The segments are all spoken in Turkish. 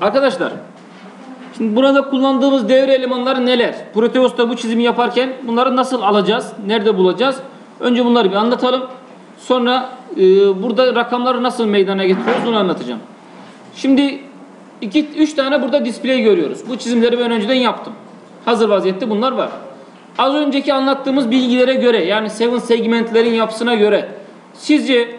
Arkadaşlar şimdi burada kullandığımız devre elemanları neler? Proteus'ta bu çizimi yaparken bunları nasıl alacağız? Nerede bulacağız? Önce bunları bir anlatalım. Sonra e, burada rakamları nasıl meydana getiriyoruz onu anlatacağım. Şimdi iki, üç tane burada display görüyoruz. Bu çizimleri ben önceden yaptım. Hazır vaziyette bunlar var. Az önceki anlattığımız bilgilere göre yani seven segmentlerin yapısına göre sizce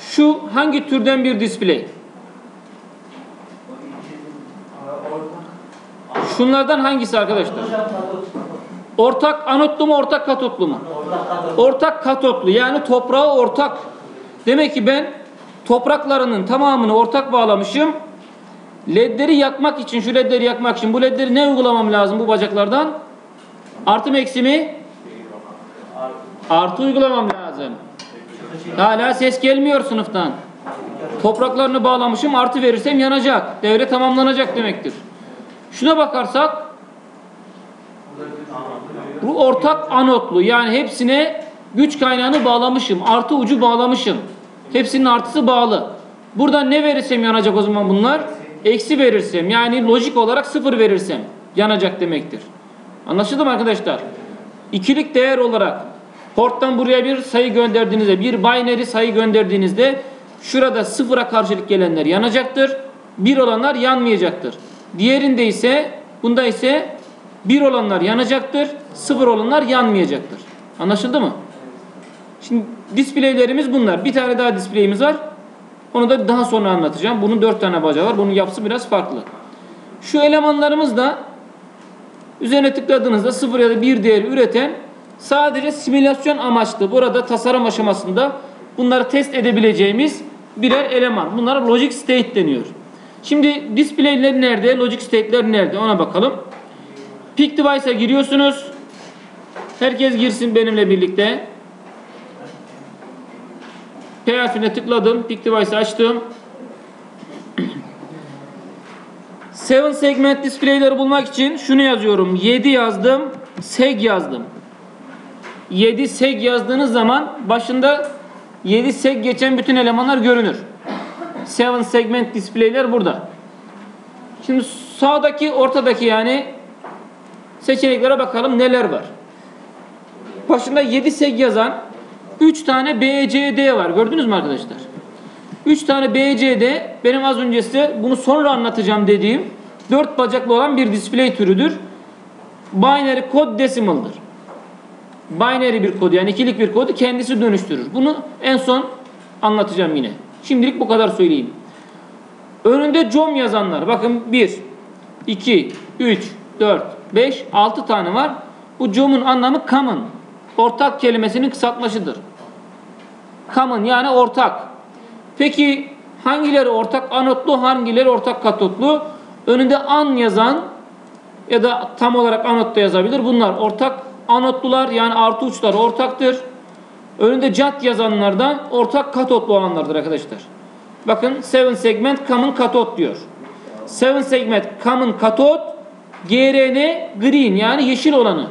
şu hangi türden bir display? Şunlardan hangisi arkadaşlar? Ortak anotlu mu ortak katotlu mu? Ortak katotlu yani toprağı ortak. Demek ki ben topraklarının tamamını ortak bağlamışım. Ledleri yakmak için şu ledleri yakmak için bu ledleri ne uygulamam lazım bu bacaklardan? Artı mı eksi mi? Artı uygulamam lazım. Hala ses gelmiyor sınıftan. Topraklarını bağlamışım artı verirsem yanacak. Devre tamamlanacak demektir. Şuna bakarsak bu ortak anotlu yani hepsine güç kaynağını bağlamışım. Artı ucu bağlamışım. Hepsinin artısı bağlı. Buradan ne verirsem yanacak o zaman bunlar? Eksi verirsem yani lojik olarak sıfır verirsem yanacak demektir. Anlaşıldı mı arkadaşlar? İkilik değer olarak porttan buraya bir sayı gönderdiğinizde bir binary sayı gönderdiğinizde şurada sıfıra karşılık gelenler yanacaktır. Bir olanlar yanmayacaktır. Diğerinde ise bunda ise bir olanlar yanacaktır. Sıfır olanlar yanmayacaktır. Anlaşıldı mı? Şimdi displaylerimiz bunlar. Bir tane daha displayimiz var. Onu da daha sonra anlatacağım. Bunun dört tane bacağı var. Bunun yapısı biraz farklı. Şu elemanlarımız da üzerine tıkladığınızda sıfır ya da bir değer üreten sadece simülasyon amaçlı burada tasarım aşamasında bunları test edebileceğimiz birer eleman. Bunlara logic state deniyor. Şimdi display'ler nerede? Logic state'ler nerede? Ona bakalım. Pick device'a giriyorsunuz. Herkes girsin benimle birlikte. P harfine tıkladım. Pick device'ı açtım. Seven segment display'leri bulmak için şunu yazıyorum. 7 yazdım. Seg yazdım. 7 seg yazdığınız zaman başında 7 seg geçen bütün elemanlar görünür. 7 segment display'ler burada. Şimdi sağdaki ortadaki yani seçeneklere bakalım neler var. Başında 7 seg yazan 3 tane BCD var. Gördünüz mü arkadaşlar? 3 tane BCD benim az önce size bunu sonra anlatacağım dediğim 4 bacaklı olan bir display türüdür. Binary kod decimal'dır. Binary bir kod yani ikilik bir kodu kendisi dönüştürür. Bunu en son anlatacağım yine. Şimdilik bu kadar söyleyeyim. Önünde com yazanlar bakın 1, 2, 3, 4, 5, 6 tane var. Bu com'un anlamı common. Ortak kelimesinin kısaltmasıdır. Common yani ortak. Peki hangileri ortak anotlu, hangileri ortak katotlu? Önünde an yazan ya da tam olarak anot da yazabilir. Bunlar ortak anotlular yani artı uçlar ortaktır. Önünde cat yazanlardan ortak katotlu olanlardır arkadaşlar. Bakın seven segment common katot diyor. Seven segment common katot GRN green yani yeşil olanı.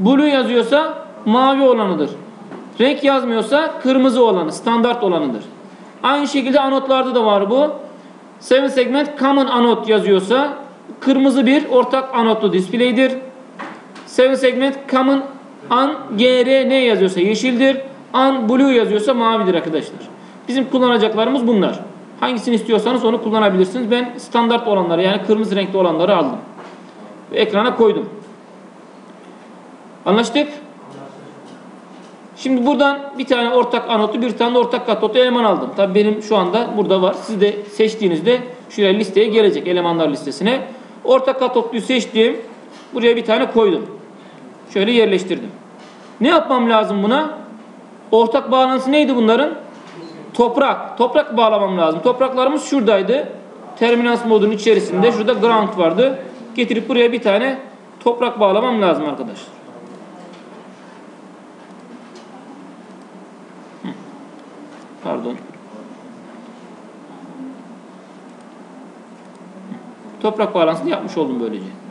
Blue yazıyorsa mavi olanıdır. Renk yazmıyorsa kırmızı olanı, standart olanıdır. Aynı şekilde anotlarda da var bu. Seven segment common anot yazıyorsa kırmızı bir ortak anotlu display'dir. Seven segment common an GRN yazıyorsa yeşildir. An blue yazıyorsa mavidir arkadaşlar. Bizim kullanacaklarımız bunlar. Hangisini istiyorsanız onu kullanabilirsiniz. Ben standart olanları yani kırmızı renkli olanları aldım. Ve ekrana koydum. Anlaştık? Şimdi buradan bir tane ortak anotu, bir tane ortak katotu eleman aldım. Tabii benim şu anda burada var. Siz de seçtiğinizde şuraya listeye gelecek elemanlar listesine. Ortak katotluyu seçtim. Buraya bir tane koydum. Şöyle yerleştirdim. Ne yapmam lazım buna? Ortak bağlantısı neydi bunların? Toprak. Toprak bağlamam lazım. Topraklarımız şuradaydı. Terminans modunun içerisinde. Şurada ground vardı. Getirip buraya bir tane toprak bağlamam lazım arkadaşlar. Pardon. Toprak bağlantısını yapmış oldum böylece.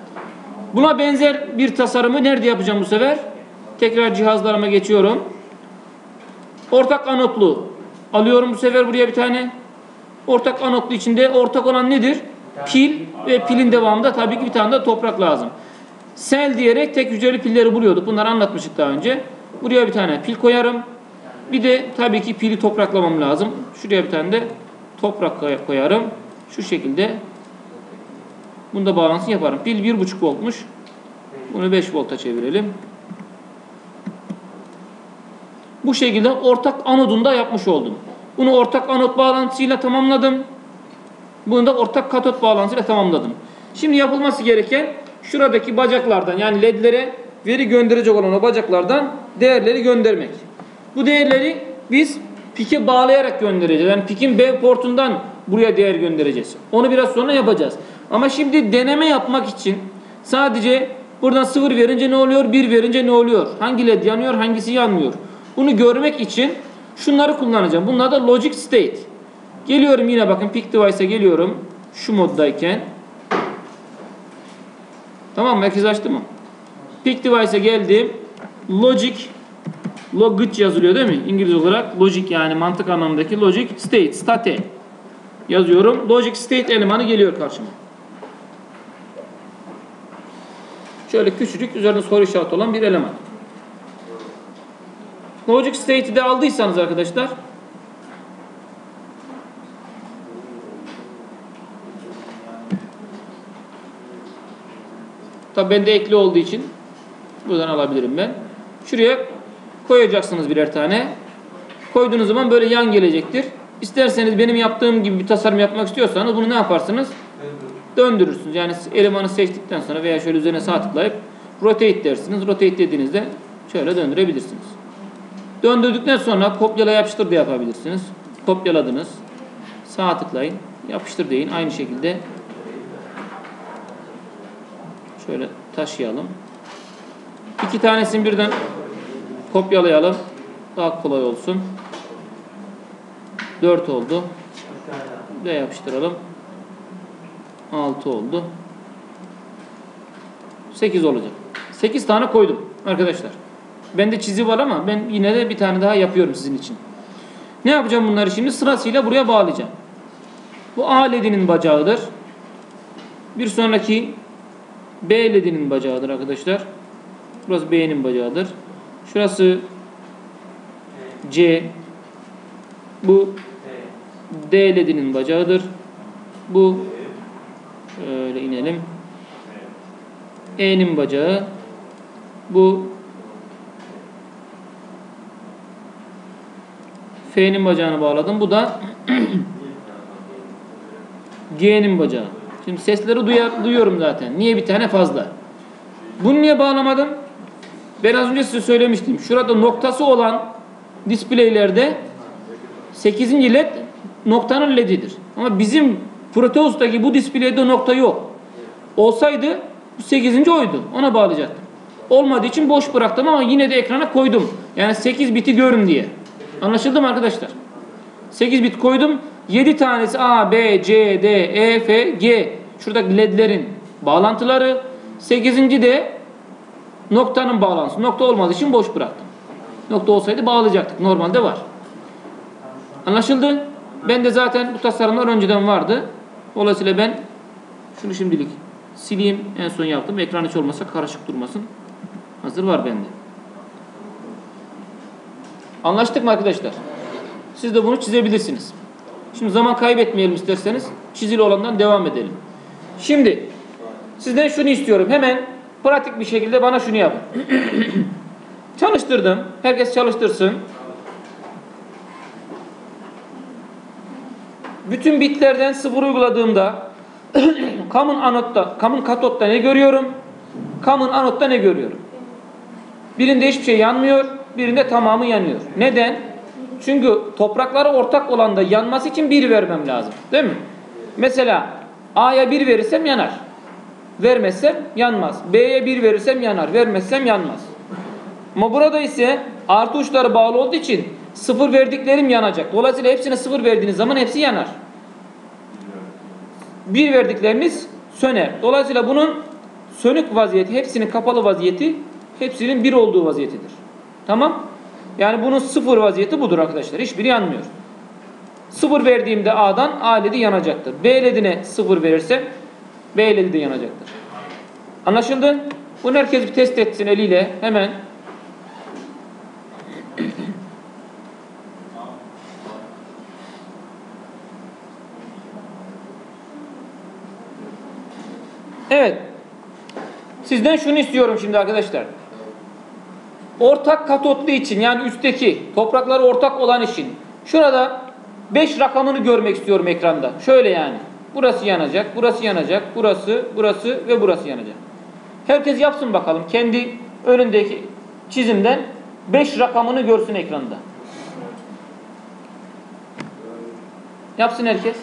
Buna benzer bir tasarımı nerede yapacağım bu sefer? Tekrar cihazlarıma geçiyorum. Ortak anotlu. Alıyorum bu sefer buraya bir tane. Ortak anotlu içinde ortak olan nedir? pil ve pilin devamında tabii ki bir tane de toprak lazım. Sel diyerek tek hücreli pilleri buluyorduk. Bunları anlatmıştık daha önce. Buraya bir tane pil koyarım. Bir de tabii ki pili topraklamam lazım. Şuraya bir tane de toprak koyarım. Şu şekilde Bunda bağlantı yaparım. Pil 1.5 voltmuş. Bunu 5 volta çevirelim. Bu şekilde ortak anodunda yapmış oldum. Bunu ortak anot bağlantısıyla tamamladım. Bunu da ortak katot bağlantısıyla tamamladım. Şimdi yapılması gereken şuradaki bacaklardan yani ledlere veri gönderecek olan o bacaklardan değerleri göndermek. Bu değerleri biz pike bağlayarak göndereceğiz. Yani pikin B portundan buraya değer göndereceğiz. Onu biraz sonra yapacağız. Ama şimdi deneme yapmak için sadece buradan 0 verince ne oluyor? 1 verince ne oluyor? Hangi led yanıyor? Hangisi yanmıyor? Bunu görmek için şunları kullanacağım. Bunlar da logic state. Geliyorum yine bakın pick device'a geliyorum. Şu moddayken. Tamam merkez açtı mı? Pick device'a geldim. Logic logic yazılıyor değil mi? İngiliz olarak logic yani mantık anlamındaki logic state, state yazıyorum. Logic state elemanı geliyor karşıma. Şöyle küçücük üzerinde soru işareti olan bir eleman. Logic state'i de aldıysanız arkadaşlar Tabi bende ekli olduğu için buradan alabilirim ben. Şuraya koyacaksınız birer tane. Koyduğunuz zaman böyle yan gelecektir. İsterseniz benim yaptığım gibi bir tasarım yapmak istiyorsanız bunu ne yaparsınız? Döndürürsünüz. Yani elemanı seçtikten sonra veya şöyle üzerine sağ tıklayıp rotate dersiniz. Rotate dediğinizde şöyle döndürebilirsiniz. Döndürdükten sonra kopyala yapıştır da yapabilirsiniz. Kopyaladınız. Sağ tıklayın. Yapıştır deyin. Aynı şekilde şöyle taşıyalım. İki tanesini birden kopyalayalım. Daha kolay olsun. 4 oldu. Ve yapıştıralım. 6 oldu. 8 olacak. 8 tane koydum arkadaşlar. Bende çizi var ama ben yine de bir tane daha yapıyorum sizin için. Ne yapacağım bunları şimdi? Sırasıyla buraya bağlayacağım. Bu A ledinin bacağıdır. Bir sonraki B ledinin bacağıdır arkadaşlar. Burası B'nin bacağıdır. Şurası C. Bu D ledinin bacağıdır. Bu şöyle inelim. E'nin bacağı. Bu F'nin bacağını bağladım. Bu da G'nin bacağı. Şimdi sesleri duyar, duyuyorum zaten. Niye bir tane fazla? Bunu niye bağlamadım? Ben az önce size söylemiştim. Şurada noktası olan displaylerde 8. led noktanın ledidir. Ama bizim Proteus'taki bu displayde nokta yok. Olsaydı 8. oydu. Ona bağlayacaktım. Olmadığı için boş bıraktım ama yine de ekrana koydum. Yani 8 biti görün diye. Anlaşıldı mı arkadaşlar? 8 bit koydum. 7 tanesi A, B, C, D, E, F, G. Şuradaki ledlerin bağlantıları. 8. de noktanın bağlantısı. Nokta olmadığı için boş bıraktım. Nokta olsaydı bağlayacaktık. Normalde var. Anlaşıldı? Ben de zaten bu tasarımlar önceden vardı. Dolayısıyla ben şunu şimdilik sileyim. En son yaptım. Ekran hiç olmasa karışık durmasın. Hazır var bende. Anlaştık mı arkadaşlar? Siz de bunu çizebilirsiniz. Şimdi zaman kaybetmeyelim isterseniz. Çizili olandan devam edelim. Şimdi sizden şunu istiyorum. Hemen pratik bir şekilde bana şunu yapın. Çalıştırdım. Herkes çalıştırsın. Bütün bitlerden sıfır uyguladığımda common anotta, common katotta ne görüyorum? Common anotta ne görüyorum? Birinde hiçbir şey yanmıyor, birinde tamamı yanıyor. Neden? Çünkü toprakları ortak olan da yanması için bir vermem lazım. Değil mi? Mesela A'ya bir verirsem yanar. Vermezsem yanmaz. B'ye bir verirsem yanar. Vermezsem yanmaz. Ama burada ise artı uçları bağlı olduğu için sıfır verdiklerim yanacak. Dolayısıyla hepsine sıfır verdiğiniz zaman hepsi yanar. Bir verdikleriniz söner. Dolayısıyla bunun sönük vaziyeti, hepsinin kapalı vaziyeti, hepsinin bir olduğu vaziyetidir. Tamam? Yani bunun sıfır vaziyeti budur arkadaşlar. Hiçbiri yanmıyor. 0 verdiğimde A'dan A ledi yanacaktır. B ledine 0 verirsem B ledi de yanacaktır. Anlaşıldı? Bunu herkes bir test etsin eliyle hemen. Evet. Sizden şunu istiyorum şimdi arkadaşlar. Ortak katotlu için yani üstteki toprakları ortak olan için şurada 5 rakamını görmek istiyorum ekranda. Şöyle yani. Burası yanacak, burası yanacak, burası, burası ve burası yanacak. Herkes yapsın bakalım. Kendi önündeki çizimden 5 rakamını görsün ekranda. Yapsın herkes.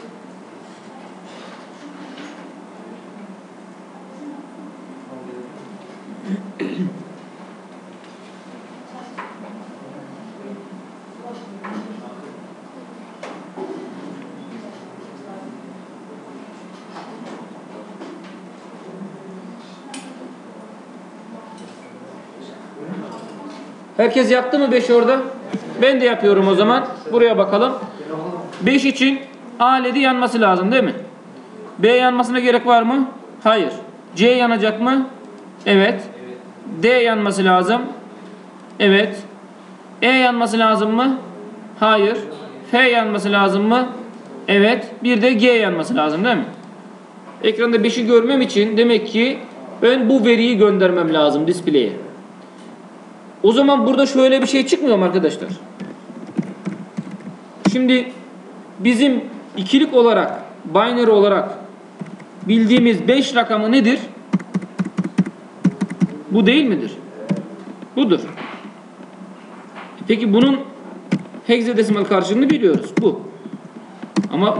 Herkes yaptı mı 5 orada? Ben de yapıyorum o zaman. Buraya bakalım. 5 için A ledi yanması lazım değil mi? B yanmasına gerek var mı? Hayır. C yanacak mı? Evet. D yanması lazım. Evet. E yanması lazım mı? Hayır. F yanması lazım mı? Evet. Bir de G yanması lazım değil mi? Ekranda 5'i görmem için demek ki ben bu veriyi göndermem lazım display'e. O zaman burada şöyle bir şey çıkmıyor mu arkadaşlar? Şimdi bizim ikilik olarak, binary olarak bildiğimiz 5 rakamı nedir? Bu değil midir? Budur. Peki bunun hexadesimal karşılığını biliyoruz. Bu. Ama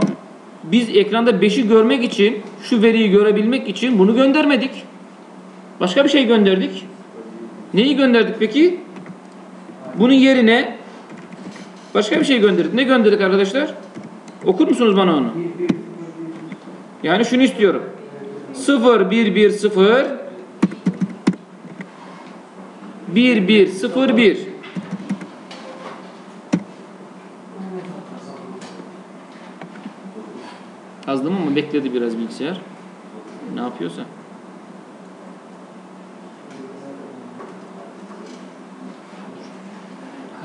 biz ekranda 5'i görmek için, şu veriyi görebilmek için bunu göndermedik. Başka bir şey gönderdik. Neyi gönderdik peki? Bunun yerine başka bir şey gönderdik. Ne gönderdik arkadaşlar? Okur musunuz bana onu? Yani şunu istiyorum. 0 1 1 0 1 1 0 1 Yazdım ama bekledi biraz bilgisayar. Ne yapıyorsa.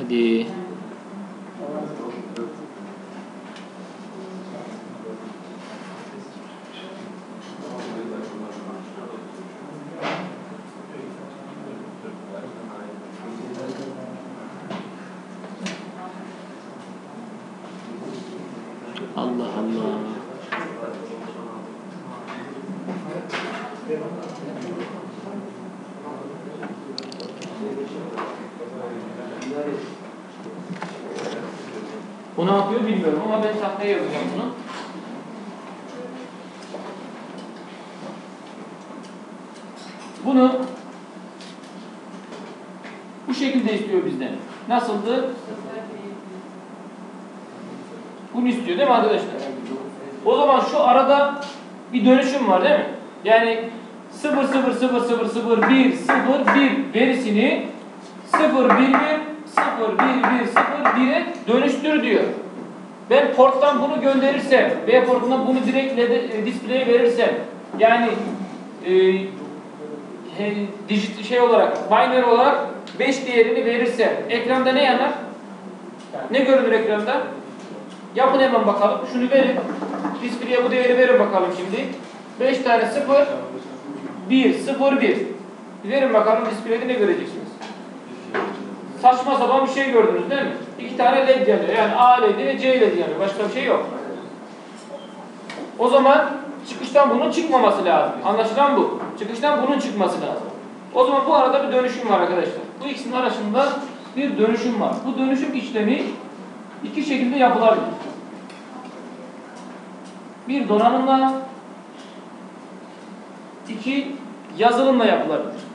你。O ne yapıyor bilmiyorum ama ben tahtaya yazacağım bunu. Bunu bu şekilde istiyor bizden. Nasıldı? Bunu istiyor değil mi arkadaşlar? O zaman şu arada bir dönüşüm var değil mi? Yani 0 0 0 0 0 1 0 1 verisini 0 1 1 0 1 1 0 1'e dönüştür diyor. Ben porttan bunu gönderirsem, B portundan bunu direkt LED, display'e verirsem, yani e, he, dijit şey olarak, binary olarak 5 değerini verirsem, ekranda ne yanar? Ne görünür ekranda? Yapın hemen bakalım. Şunu verin. Display'e bu değeri verin bakalım şimdi. 5 tane 0, 1, 0, 1. Verin bakalım display'de ne göreceksiniz? Saçma sapan bir şey gördünüz değil mi? İki tane led yanıyor. Yani A ledi ve C ledi yanıyor. Başka bir şey yok. O zaman çıkıştan bunun çıkmaması lazım. Anlaşılan bu. Çıkıştan bunun çıkması lazım. O zaman bu arada bir dönüşüm var arkadaşlar. Bu ikisinin arasında bir dönüşüm var. Bu dönüşüm işlemi iki şekilde yapılabilir. Bir donanımla iki yazılımla yapılabilir.